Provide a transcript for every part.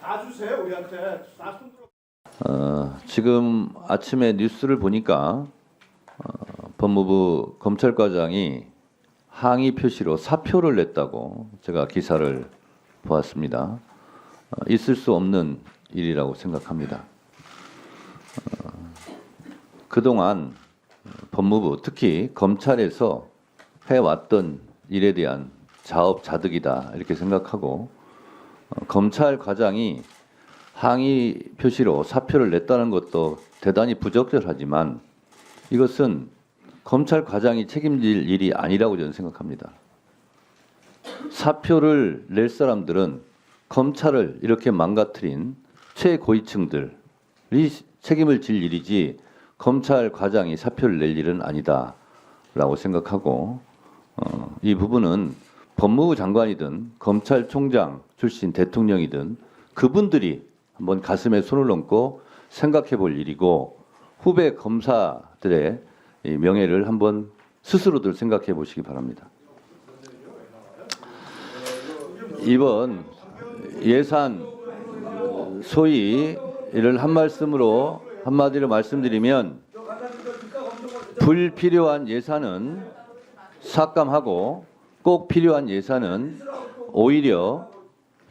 다 주세요 우리한테. 어, 지금 아침에 뉴스를 보니까 어, 법무부 검찰과장이 항의 표시로 사표를 냈다고 제가 기사를 보았습니다. 어, 있을 수 없는 일이라고 생각합니다. 어, 그동안 법무부 특히 검찰에서 해왔던 일에 대한 자업자득이다 이렇게 생각하고 어, 검찰 과장이 항의 표시로 사표를 냈다는 것도 대단히 부적절하지만 이것은 검찰 과장이 책임질 일이 아니라고 저는 생각합니다. 사표를 낼 사람들은 검찰을 이렇게 망가뜨린 최고위층들이 책임을 질 일이지 검찰 과장이 사표를 낼 일은 아니다라고 생각하고 어, 이 부분은 법무부 장관이든 검찰총장 출신 대통령이든 그분들이 한번 가슴에 손을 얹고 생각해 볼 일이고 후배 검사들의 이 명예를 한번 스스로들 생각해 보시기 바랍니다. 이번 예산 소위 이를 한 말씀으로 한마디로 말씀드리면 불필요한 예산은 삭감하고 꼭 필요한 예산은 오히려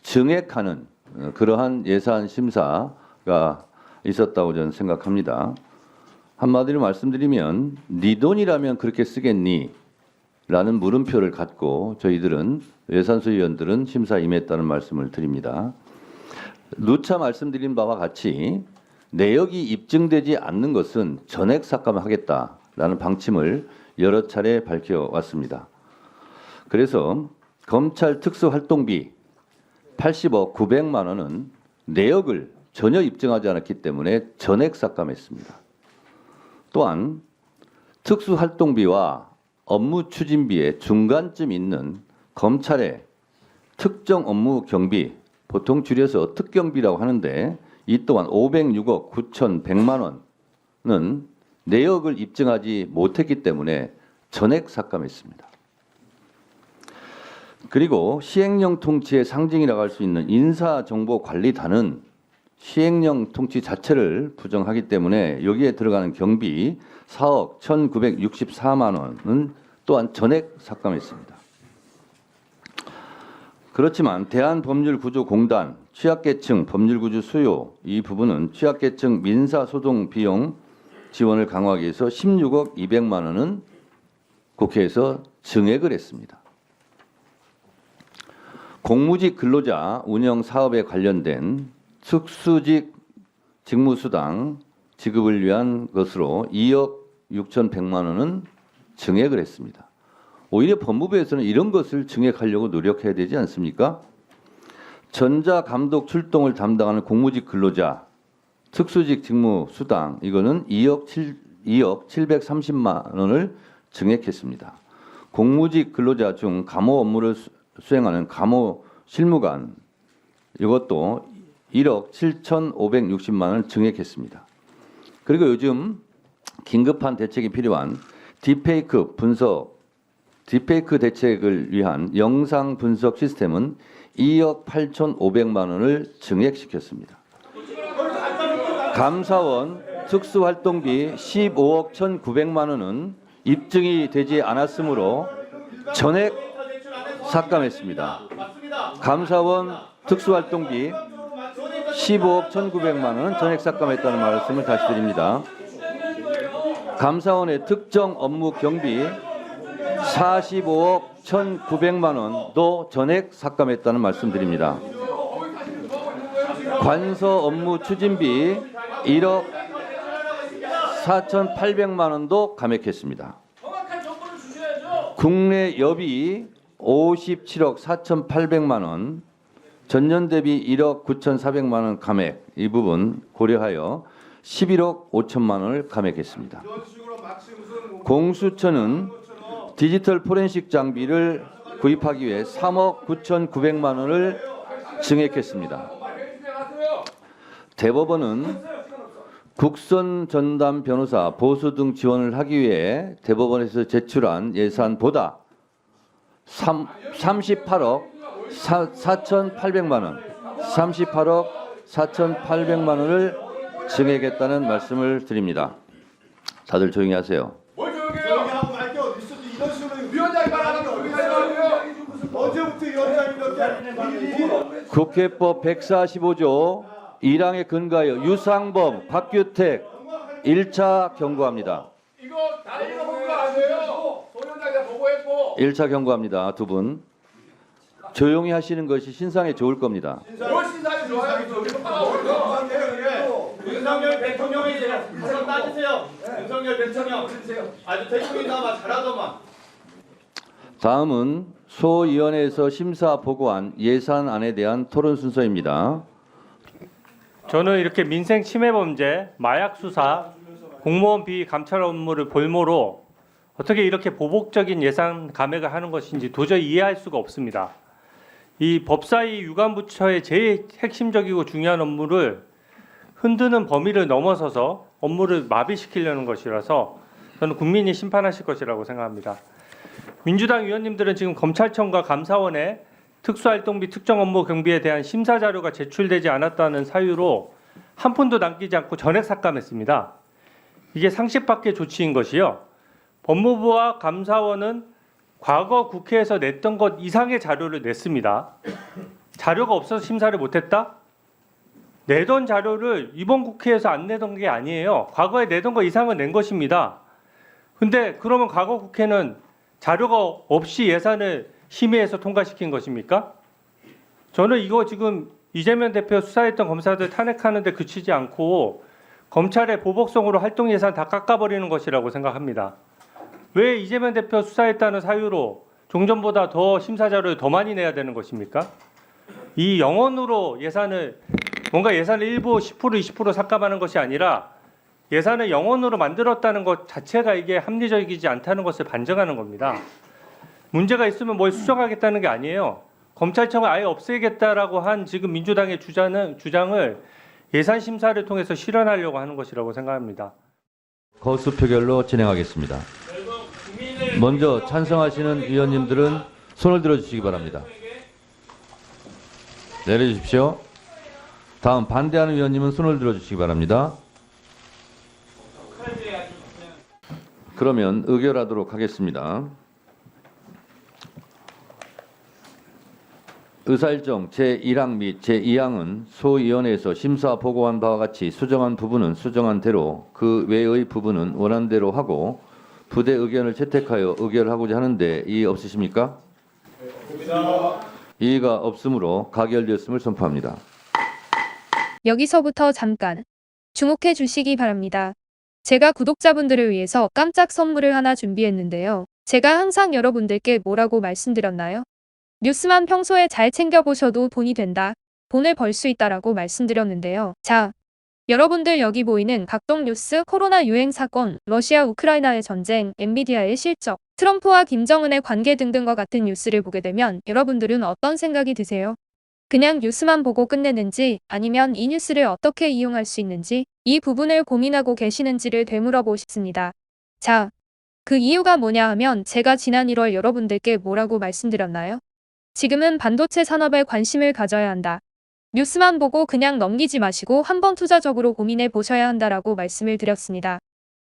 증액하는 어, 그러한 예산 심사가 있었다고 저는 생각합니다. 한마디로 말씀드리면 네 돈이라면 그렇게 쓰겠니? 라는 물음표를 갖고 저희들은 예산소위원들은 심사 임했다는 말씀을 드립니다. 누차 말씀드린 바와 같이 내역이 입증되지 않는 것은 전액 삭감하겠다라는 방침을 여러 차례 밝혀왔습니다. 그래서 검찰 특수활동비 80억 900만 원은 내역을 전혀 입증하지 않았기 때문에 전액 삭감했습니다. 또한 특수활동비와 업무 추진비의 중간쯤 있는 검찰의 특정 업무 경비 보통 줄여서 특경비라고 하는데 이 또한 506억 9,100만 원은 내역을 입증하지 못했기 때문에 전액 삭감했습니다. 그리고 시행령 통치의 상징이라고 할 수 있는 인사정보관리단은 시행령 통치 자체를 부정하기 때문에 여기에 들어가는 경비 4억 1,964만 원은 또한 전액 삭감했습니다. 그렇지만 대한법률구조공단 취약계층 법률구조 수요 이 부분은 취약계층 민사소송 비용 지원을 강화하기 위해서 16억 200만 원은 국회에서 증액을 했습니다. 공무직 근로자 운영 사업에 관련된 특수직 직무수당 지급을 위한 것으로 2억 6,100만 원은 증액을 했습니다. 오히려 법무부에서는 이런 것을 증액하려고 노력해야 되지 않습니까? 전자 감독 출동을 담당하는 공무직 근로자 특수직 직무 수당 이거는 2억 7 2억 730만 원을 증액했습니다. 공무직 근로자 중 감호 업무를 수- 수행하는 감호 실무관 이것도 1억 7,560만 원 증액했습니다. 그리고 요즘 긴급한 대책이 필요한 딥페이크 분석 딥페이크 대책을 위한 영상 분석 시스템은 2억 8,500만 원을 증액시켰습니다. 감사원 특수활동비 15억 1,900만 원은 입증이 되지 않았으므로 전액 삭감했습니다. 감사원 특수활동비 15억 1,900만 원은 전액 삭감했다는 말씀을 다시 드립니다. 감사원의 특정 업무 경비 45억 1,900만 원도 전액 삭감했다는 말씀드립니다. 관서 업무 추진비 1억 4,800만 원도 감액했습니다. 국내 여비 57억 4,800만 원, 전년 대비 1억 9,400만 원 감액 이 부분 고려하여 11억 5천만 원을 감액했습니다. 공수처는 디지털 포렌식 장비를 구입하기 위해 3억 9,900만 원을 증액했습니다. 대법원은 국선 전담 변호사 보수 등 지원을 하기 위해 대법원에서 제출한 예산보다 3, 38억 4, 4,800만 원, 38억 4,800만 원을 증액했다는 말씀을 드립니다. 다들 조용히 하세요. 뭘 조용히? 하고 말게 어디 있어 이런 식으로 위원장이 말하면 조용히 하세요. 언제부터 위원장이 이렇게 국회법 145조 1항에 근거하여 유상범, 박규택 1차 경고합니다. 다 읽어본 거 아니에요? 소 위원장이 보고했고 1차 경고합니다. 두 분. 조용히 하시는 것이 신상에 좋을 겁니다. 뭘 신상이 좋아요? 이거 빠져. 윤석열 대통령이 가서 따지세요 윤석열 대통령 아주 대통령이나마 잘하더만 다음은 소위원회에서 심사 보고한 예산안에 대한 토론 순서입니다. 저는 이렇게 민생 침해 범죄, 마약 수사, 공무원 비위 감찰 업무를 볼모로 어떻게 이렇게 보복적인 예산 감액을 하는 것인지 도저히 이해할 수가 없습니다. 이 법사위 유관부처의 제일 핵심적이고 중요한 업무를 흔드는 범위를 넘어서서 업무를 마비시키려는 것이라서 저는 국민이 심판하실 것이라고 생각합니다. 민주당 의원님들은 지금 검찰청과 감사원에 특수활동비 특정 업무 경비에 대한 심사 자료가 제출되지 않았다는 사유로 한 푼도 남기지 않고 전액 삭감했습니다. 이게 상식 밖의 조치인 것이요. 법무부와 감사원은 과거 국회에서 냈던 것 이상의 자료를 냈습니다. 자료가 없어서 심사를 못했다? 내던 자료를 이번 국회에서 안 내던 게 아니에요. 과거에 내던 거 이상은 낸 것입니다. 근데 그러면 과거 국회는 자료가 없이 예산을 심의해서 통과시킨 것입니까? 저는 이거 지금 이재명 대표 수사했던 검사들 탄핵하는데 그치지 않고 검찰의 보복성으로 활동 예산 다 깎아버리는 것이라고 생각합니다. 왜 이재명 대표 수사했다는 사유로 종전보다 더 심사 자료를 더 많이 내야 되는 것입니까? 이 영원으로 예산을 뭔가 예산을 일부 10% 20% 삭감하는 것이 아니라 예산을 영원으로 만들었다는 것 자체가 이게 합리적이지 않다는 것을 반증하는 겁니다. 문제가 있으면 뭘 수정하겠다는 게 아니에요. 검찰청을 아예 없애겠다라고 한 지금 민주당의 주장은 주장을 예산 심사를 통해서 실현하려고 하는 것이라고 생각합니다. 거수 표결로 진행하겠습니다. 먼저 찬성하시는 의원님들은 손을 들어주시기 바랍니다. 내려주십시오. 다음 반대하는 의원님은 손을 들어주시기 바랍니다. 그러면 의결하도록 하겠습니다. 의사일정 제1항 및 제2항은 소위원회에서 심사 보고한 바와 같이 수정한 부분은 수정한 대로 그 외의 부분은 원안대로 하고 부대 의견을 채택하여 의결하고자 하는데 이의 없으십니까? 이의가 없으므로 가결되었음을 선포합니다. 여기서부터 잠깐 주목해 주시기 바랍니다. 제가 구독자분들을 위해서 깜짝 선물을 하나 준비했는데요. 제가 항상 여러분들께 뭐라고 말씀드렸나요? 뉴스만 평소에 잘 챙겨보셔도 돈이 된다. 돈을 벌 수 있다라고 말씀드렸는데요. 자, 여러분들 여기 보이는 각종 뉴스, 코로나 유행 사건, 러시아 우크라이나의 전쟁, 엔비디아의 실적, 트럼프와 김정은의 관계 등등과 같은 뉴스를 보게 되면 여러분들은 어떤 생각이 드세요? 그냥 뉴스만 보고 끝내는지 아니면 이 뉴스를 어떻게 이용할 수 있는지 이 부분을 고민하고 계시는지를 되물어보고 싶습니다. 자, 그 이유가 뭐냐 하면 제가 지난 1월 여러분들께 뭐라고 말씀드렸나요? 지금은 반도체 산업에 관심을 가져야 한다. 뉴스만 보고 그냥 넘기지 마시고 한번 투자적으로 고민해 보셔야 한다라고 말씀을 드렸습니다.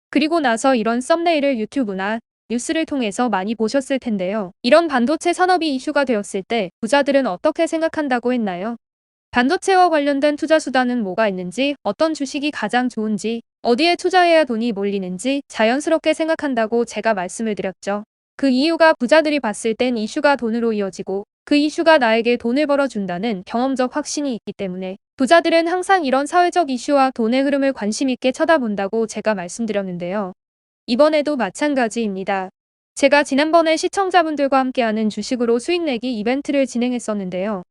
그리고 나서 이런 썸네일을 유튜브나 뉴스를 통해서 많이 보셨을 텐데요. 이런 반도체 산업이 이슈가 되었을 때 부자들은 어떻게 생각한다고 했나요? 반도체와 관련된 투자 수단은 뭐가 있는지, 어떤 주식이 가장 좋은지, 어디에 투자해야 돈이 몰리는지 자연스럽게 생각한다고 제가 말씀을 드렸죠. 그 이유가 부자들이 봤을 땐 이슈가 돈으로 이어지고 그 이슈가 나에게 돈을 벌어준다는 경험적 확신이 있기 때문에 부자들은 항상 이런 사회적 이슈와 돈의 흐름을 관심 있게 쳐다본다고 제가 말씀드렸는데요. 이번에도 마찬가지입니다. 제가 지난번에 시청자분들과 함께하는 주식으로 수익 내기 이벤트를 진행했었는데요.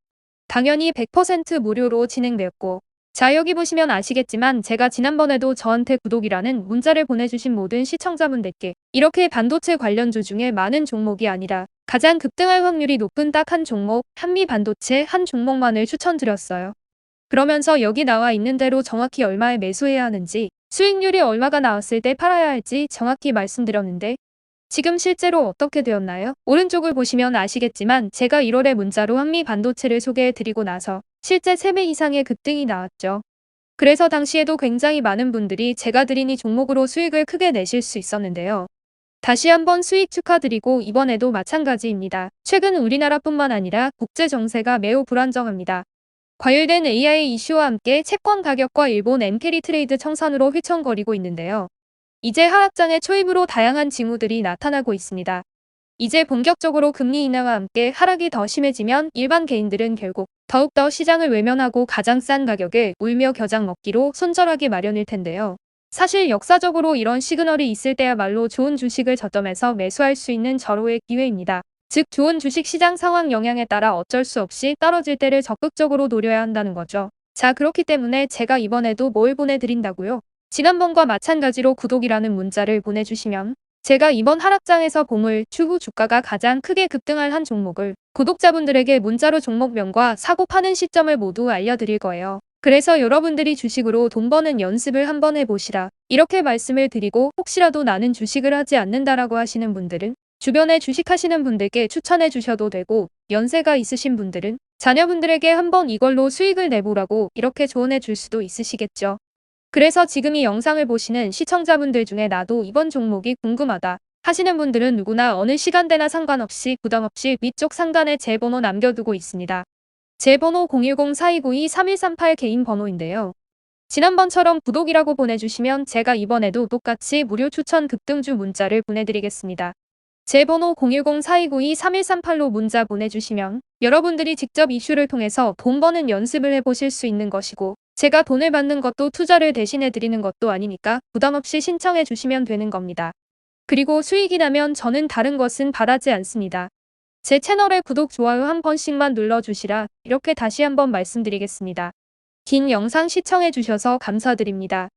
당연히 100% 무료로 진행되었고 자 여기 보시면 아시겠지만 제가 지난번에도 저한테 구독이라는 문자를 보내주신 모든 시청자분들께 이렇게 반도체 관련주 중에 많은 종목이 아니라 가장 급등할 확률이 높은 딱 한 종목 한미 반도체 한 종목만을 추천드렸어요. 그러면서 여기 나와 있는 대로 정확히 얼마에 매수해야 하는지 수익률이 얼마가 나왔을 때 팔아야 할지 정확히 말씀드렸는데 지금 실제로 어떻게 되었나요? 오른쪽을 보시면 아시겠지만 제가 1월에 문자로 한미 반도체를 소개해 드리고 나서 실제 3배 이상의 급등이 나왔죠. 그래서 당시에도 굉장히 많은 분들이 제가 드린 이 종목으로 수익을 크게 내실 수 있었는데요. 다시 한번 수익 축하드리고 이번에도 마찬가지입니다. 최근 우리나라뿐만 아니라 국제 정세가 매우 불안정합니다. 과열된 AI 이슈와 함께 채권 가격과 일본 엔캐리 트레이드 청산으로 휘청거리고 있는데요. 이제 하락장의 초입으로 다양한 징후들이 나타나고 있습니다. 이제 본격적으로 금리 인하와 함께 하락이 더 심해지면 일반 개인들은 결국 더욱더 시장을 외면하고 가장 싼 가격에 울며 겨장 먹기로 손절하기 마련일 텐데요. 사실 역사적으로 이런 시그널이 있을 때야말로 좋은 주식을 저점에서 매수할 수 있는 절호의 기회입니다. 즉 좋은 주식 시장 상황 영향에 따라 어쩔 수 없이 떨어질 때를 적극적으로 노려야 한다는 거죠. 자 그렇기 때문에 제가 이번에도 뭘 보내드린다고요? 지난번과 마찬가지로 구독이라는 문자를 보내주시면 제가 이번 하락장에서 보물, 추후 주가가 가장 크게 급등할 한 종목을 구독자분들에게 문자로 종목명과 사고 파는 시점을 모두 알려드릴 거예요. 그래서 여러분들이 주식으로 돈 버는 연습을 한번 해보시라. 이렇게 말씀을 드리고 혹시라도 나는 주식을 하지 않는다라고 하시는 분들은 주변에 주식하시는 분들께 추천해 주셔도 되고 연세가 있으신 분들은 자녀분들에게 한번 이걸로 수익을 내보라고 이렇게 조언해 줄 수도 있으시겠죠. 그래서 지금 이 영상을 보시는 시청자분들 중에 나도 이번 종목이 궁금하다 하시는 분들은 누구나 어느 시간대나 상관없이 부담없이 위쪽 상단에 제 번호 남겨두고 있습니다. 제 번호 010-4292-3138 개인 번호인데요. 지난번처럼 구독이라고 보내주시면 제가 이번에도 똑같이 무료 추천 급등주 문자를 보내드리겠습니다. 제 번호 010-4292-3138로 문자 보내주시면 여러분들이 직접 이슈를 통해서 돈 버는 연습을 해보실 수 있는 것이고 제가 돈을 받는 것도 투자를 대신해 드리는 것도 아니니까 부담없이 신청해 주시면 되는 겁니다. 그리고 수익이 나면 저는 다른 것은 바라지 않습니다. 제 채널에 구독, 좋아요 한 번씩만 눌러주시라 이렇게 다시 한번 말씀드리겠습니다. 긴 영상 시청해 주셔서 감사드립니다.